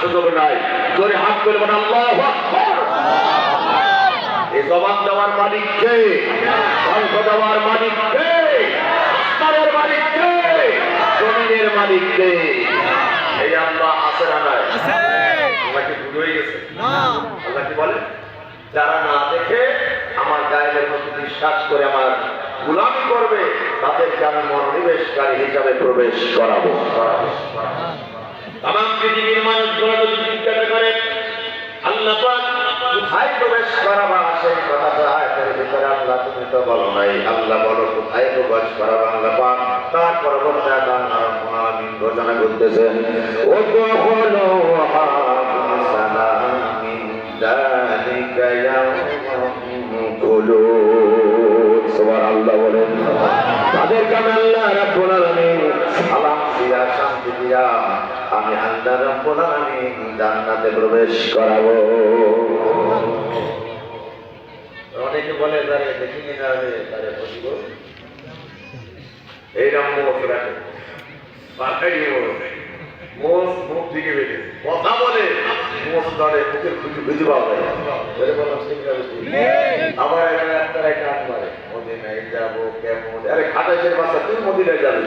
সুযোগ নাই। জোরে হাত করে আল্লাহ এই জবান দেওয়ার মালিক কে? কণ্ঠ দেওয়ার মালিক কে? আসমানের মালিক কে? জমিনের মালিক কে? এই আল্লাহ আছে না নাই? আল্লাহ কি ভুল হয়ে গেছে? আল্লাহ কি বলে? যারা না দেখে আমার গায়ের প্রতি বিশ্বাস করে আমার গুলামি করবে তাদেরকে আমি মনোনিবেশকারী হিসাবে প্রবেশ করাবো। কোথায় প্রবেশ করাবা সেই কথাটা আয়াতের ভিতরে আল্লাহ তো নাই। আল্লাহ বলো, কোথায় প্রবেশ করাবা আল্লাহ পাক তার পরবর্তী আদান আলামিন ঘোষণা তো খুলুদ সুবহানাল্লাহ বলেন। তাদেরকে আমি আল্লাহ দিয়া, শান্তি দিয়া আমি আল্লাহ রাব্বুল জান্নাতে প্রবেশ করাবো। অনেকে বলে তারে তারে বসিব। মুখ পাখাই মোষ মুখ দিকে কথা বলে মোষ ধরে, মুখের খুঁজে খুঁজে আবার এখানে একটা মারে, মদিনায় যাব কেমন? আরে খাটাইশের বাচ্চা, তুই মদিনায় যাবি।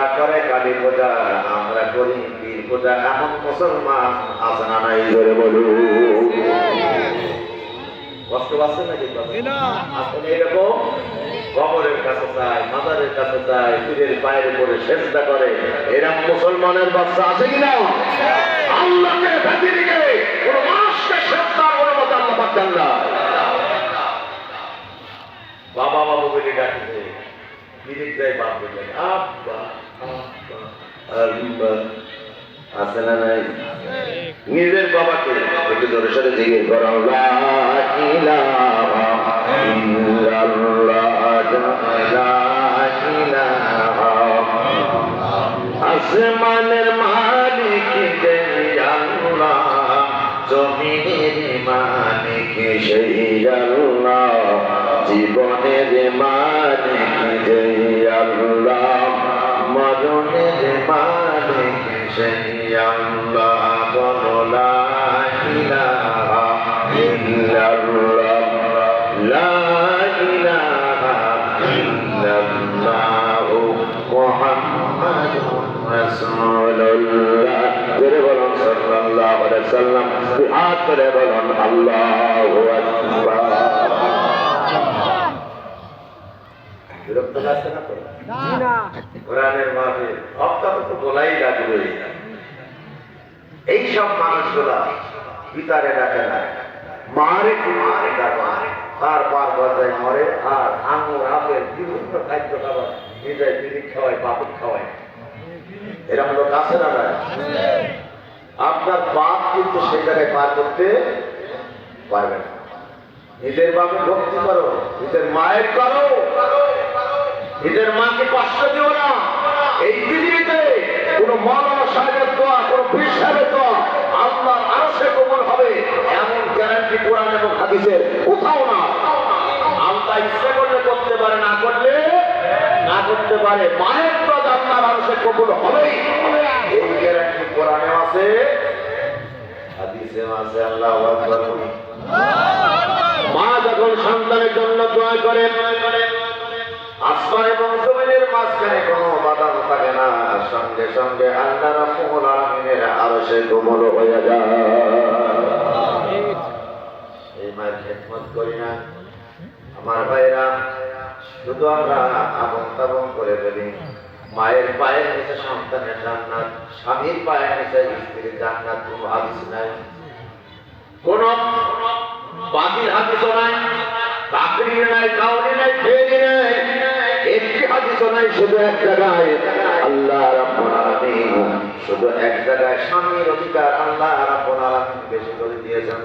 ওরা করে কালী পূজা আমরা করি পীর পূজা এমন মুসলমান আছে না নাই ধরে বলু কষ্ট নাকি আসলে এরকম কবরের কাছে চায় মাদারের কাছে চায় পীরের পায়ের উপরে চেষ্টা করে এরকম মুসলমানের বাচ্চা আছে কিনা আল্লাহকে ব্যতিরিকে কোন মানুষকে চেষ্টা মতো আল্লাহ পাচ্ছেন না। বাবা বাবু বলে ডাকছে বিদিক দেয় বাপ বলে আব্বা। আছে না নাই নিজের বাবাকে একটু জোরে সরে জিজ্ঞেস করো আসমানের মালিক জমিনের মালিক সেই জীবনের মালিক আল্লাহ। মরণের মালিক সেই আল্লাহ বলো লা ইলাহা ইল্লাল্লাহ লা ইলাহা ইল্লাল্লাহ মুহাম্মাদুর রাসূলুল্লাহ করে বলুন বিরক্ত না। তো কোরআনের মাহফিল সপ্তাহ তো বলাই লাগবে এই সব মানুষগুলা পিতারে ডাকে না। মারে মারে ডাকে তার পার মরে আর আঙুর আপেল বিভিন্ন খাদ্য খাবার নিজের পিড়ি খাওয়ায় বাপক খাওয়ায়। এরকম লোক আছে না না আপনার বাপ কিন্তু সেই জায়গায় পার করতে পারবে না। নিজের বাপে ভক্তি করো নিজের মায়ের করো। নিজের মাকে কষ্ট দিও না। এই পৃথিবীতে কোনো মৌলানা সাহেবের দোয়া, কোনো পীর দোয়া আল্লাহর আরশে কবুল হবে এমন গ্যারান্টি কোরআন এবং হাদিসের কোথাও না। আল্লাহ ইচ্ছে করলে করতে পারে, না করলে না করতে পারে। মায়ের দোয়া আল্লাহর আরশে কবুল হবেই। এই গ্যারান্টি কোরআনে আছে হাদিসে আছে, আল্লাহ মা যখন সন্তানের জন্য দোয়া করে আসমান এবং জমিনের মাঝখানে কোনো বাদাম থাকে না। সঙ্গে সঙ্গে আল্লাহ রাব্বুল আলামিনের আরশে কোমল হয়ে যায়। এই খেদমত করি না। আমার ভাইরা, শুধু আমরা আবন তাবন করে ফেলি। মায়ের পায়ের নিচে সন্তানের জান্নাত, স্বামীর পায়ের নিচে স্ত্রীর জান্নাত কোনো হাদিস নাই। কোন বাতিল হাদিসও নাই চাকরি নাই, কাউরি নাই, ফেরি নাই। কিছু নাই, শুধু এক জায়গায়। আল্লাহ রাব্বুল আলামিন। শুধু এক জায়গায় স্বামীর অধিকার আল্লাহ রাব্বুল আলামিন বেশি করে দিয়েছেন।